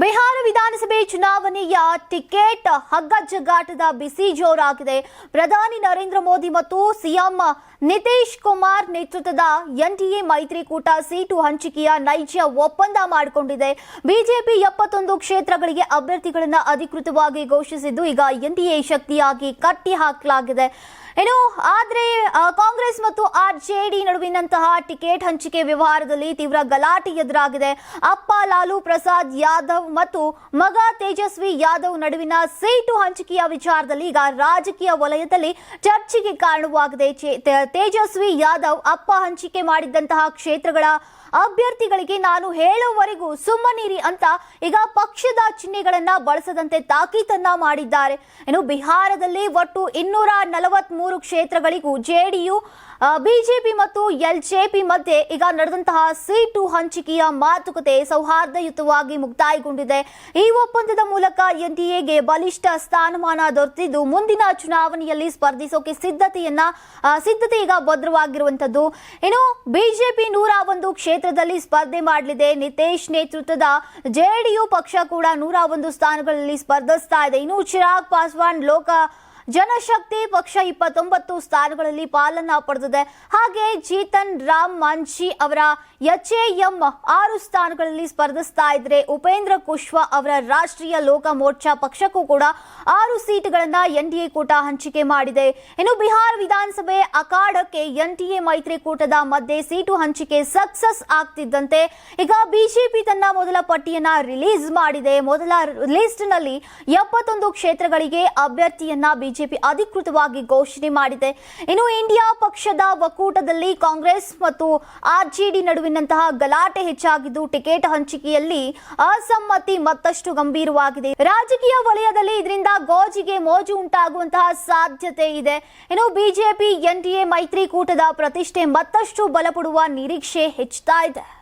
ಬಿಹಾರ ವಿಧಾನಸಭೆ ಚುನಾವಣೆಯ ಟಿಕೆಟ್ ಹಗ್ಗಜಗ್ಗಾಟದ ಬಿಸಿ ಜೋರಾಗಿದೆ. ಪ್ರಧಾನಿ ನರೇಂದ್ರ ಮೋದಿ ಮತ್ತು ಸಿಎಂ ನಿತೀಶ್ ಕುಮಾರ್ ನೇತೃತ್ವದ ಎನ್ಡಿಎ ಮೈತ್ರಿಕೂಟ ಸೀಟು ಹಂಚಿಕೆಯ ನೈಜ ಒಪ್ಪಂದ ಮಾಡಿಕೊಂಡಿದೆ. ಬಿಜೆಪಿ ಎಪ್ಪತ್ತೊಂದು ಕ್ಷೇತ್ರಗಳಿಗೆ ಅಭ್ಯರ್ಥಿಗಳನ್ನು ಅಧಿಕೃತವಾಗಿ ಘೋಷಿಸಿದ್ದು ಈಗ ಎನ್ಡಿಎ ಶಕ್ತಿಯಾಗಿ ಕಟ್ಟಿ ಹಾಕಲಾಗಿದೆ. ಏನು ಆದರೆ ಕಾಂಗ್ರೆಸ್ ಮತ್ತು ಆರ್ಜೆಡಿ ನಡುವಿನಂತಹ ಟಿಕೆಟ್ ಹಂಚಿಕೆ ವ್ಯವಹಾರದಲ್ಲಿ ತೀವ್ರ ಗಲಾಟೆ ಎದುರಾಗಿದೆ. ಅಪ್ಪ ಲಾಲು ಪ್ರಸಾದ್ ಯಾದವ್ ಮತ್ತು ಮಗ ತೇಜಸ್ವಿ ಯಾದವ್ ನಡುವಿನ ಸೀಟು ಹಂಚಿಕೆಯ ವಿಚಾರದಲ್ಲಿ ಈಗ ರಾಜಕೀಯ ವಲಯದಲ್ಲಿ ಚರ್ಚೆಗೆ ಕಾರಣವಾಗಿದೆ ತೇಜಸ್ವಿ ಯಾದವ್ ಅಪ್ಪ ಹಂಚಿಕೆ ಮಾಡಿದ್ದಂತಹ ಕ್ಷೇತ್ರಗಳ ಅಭ್ಯರ್ಥಿಗಳಿಗೆ ನಾನು ಹೇಳುವವರೆಗೂ ಸುಮ್ಮನಿರಿ ಅಂತ ಈಗ ಪಕ್ಷದ ಚಿಹ್ನೆಗಳನ್ನ ಬಳಸದಂತೆ ತಾಕೀತನ್ನ ಮಾಡಿದ್ದಾರೆ. ಇನ್ನು ಬಿಹಾರದಲ್ಲಿ ಒಟ್ಟು ಇನ್ನೂರ ನಲವತ್ಮೂರು ಕ್ಷೇತ್ರಗಳಿಗೂ ಜೆಡಿಯು ಬಿಜೆಪಿ ಮತ್ತು ಎಲ್ಜೆಪಿ ಮಧ್ಯೆ ಈಗ ನಡೆದಂತಹ ಸೀಟು ಹಂಚಿಕೆಯ ಮಾತುಕತೆ ಸೌಹಾರ್ದಯುತವಾಗಿ ಮುಕ್ತಾಯಗೊಂಡಿದೆ ಈ ಒಪ್ಪಂದದ ಮೂಲಕ ಎನ್ಡಿಎಗೆ ಬಲಿಷ್ಠ ಸ್ಥಾನಮಾನ ದೊರೆತಿದ್ದು, ಮುಂದಿನ ಚುನಾವಣೆಯಲ್ಲಿ ಸ್ಪರ್ಧಿಸೋಕೆ ಸಿದ್ಧತೆಯನ್ನ ಸಿದ್ಧತೆ ಈಗ ಭದ್ರವಾಗಿರುವಂತದ್ದು ಇನ್ನು ಬಿಜೆಪಿ ನೂರ ಒಂದು ಕ್ಷೇತ್ರದಲ್ಲಿ ಸ್ಪರ್ಧೆ ಮಾಡಲಿದೆ. ನಿತೇಶ್ ನೇತೃತ್ವದ ಜೆಡಿಯು ಪಕ್ಷ ಕೂಡ ನೂರ ಒಂದು ಸ್ಥಾನಗಳಲ್ಲಿ ಸ್ಪರ್ಧಿಸ್ತಾ ಇದೆ. ಇನ್ನು ಚಿರಾಗ್ ಪಾಸ್ವಾನ್ ಲೋಕ ಜನಶಕ್ತಿ ಪಕ್ಷ ಇಪ್ಪತ್ತೊಂಬತ್ತು ಸ್ಥಾನಗಳಲ್ಲಿ ಪಾಲನ್ನ ಪಡೆದಿದೆ. ಹಾಗೆ ಜೀತನ್, ರಾಮ್, ಮಾಂಜಿ ಅವರ ಎಚ್ ಎಂ ಆರು ಸ್ಥಾನಗಳಲ್ಲಿ ಸ್ಪರ್ಧಿಸ್ತಾ ಇದ್ರೆ ಉಪೇಂದ್ರ ಕುಶ್ವಾ ಅವರ ರಾಷ್ಟ್ರೀಯ ಲೋಕ ಮೋರ್ಚಾ ಪಕ್ಷಕ್ಕೂ ಕೂಡ ಆರು ಸೀಟುಗಳನ್ನ ಎನ್ಡಿಎ ಕೂಟ ಹಂಚಿಕೆ ಮಾಡಿದೆ. ಇನ್ನು ಬಿಹಾರ ವಿಧಾನಸಭೆ ಅಖಾಡಕ್ಕೆ ಎನ್ಡಿಎ ಮೈತ್ರಿಕೂಟದ ಮಧ್ಯೆ ಸೀಟು ಹಂಚಿಕೆ ಸಕ್ಸಸ್ ಆಗ್ತಿದ್ದಂತೆ ಈಗ ಬಿಜೆಪಿ ತನ್ನ ಮೊದಲ ಪಟ್ಟಿಯನ್ನ ರಿಲೀಸ್ ಮಾಡಿದೆ. ಮೊದಲ ಲಿಸ್ಟ್ನಲ್ಲಿ ಎಪ್ಪತ್ತೊಂದು ಕ್ಷೇತ್ರಗಳಿಗೆ ಅಭ್ಯರ್ಥಿಯನ್ನ ಬಿಜೆಪಿ ಅಧಿಕೃತವಾಗಿ ಘೋಷಣೆ ಮಾಡಿದೆ. ಇನ್ನು ಇಂಡಿಯಾ ಪಕ್ಷದ ಒಕ್ಕೂಟದಲ್ಲಿ ಕಾಂಗ್ರೆಸ್ ಮತ್ತು ಆರ್ಜೆಡಿ ನಡುವಿನಂತಹ ಗಲಾಟೆ ಹೆಚ್ಚಾಗಿದ್ದು, ಟಿಕೆಟ್ ಹಂಚಿಕೆಯಲ್ಲಿ ಅಸಮ್ಮತಿ ಮತ್ತಷ್ಟು ಗಂಭೀರವಾಗಿದೆ. ರಾಜಕೀಯ ವಲಯದಲ್ಲಿ ಇದರಿಂದ ಗೋಜಿಗೆ ಮೋಜು ಉಂಟಾಗುವಂತಹ ಸಾಧ್ಯತೆ ಇದೆ. ಇನ್ನು ಬಿಜೆಪಿ ಎನ್ಡಿಎ ಮೈತ್ರಿಕೂಟದ ಪ್ರತಿಷ್ಠೆ ಮತ್ತಷ್ಟು ಬಲಪಡುವ ನಿರೀಕ್ಷೆ ಹೆಚ್ಚುತ್ತಾ ಇದೆ.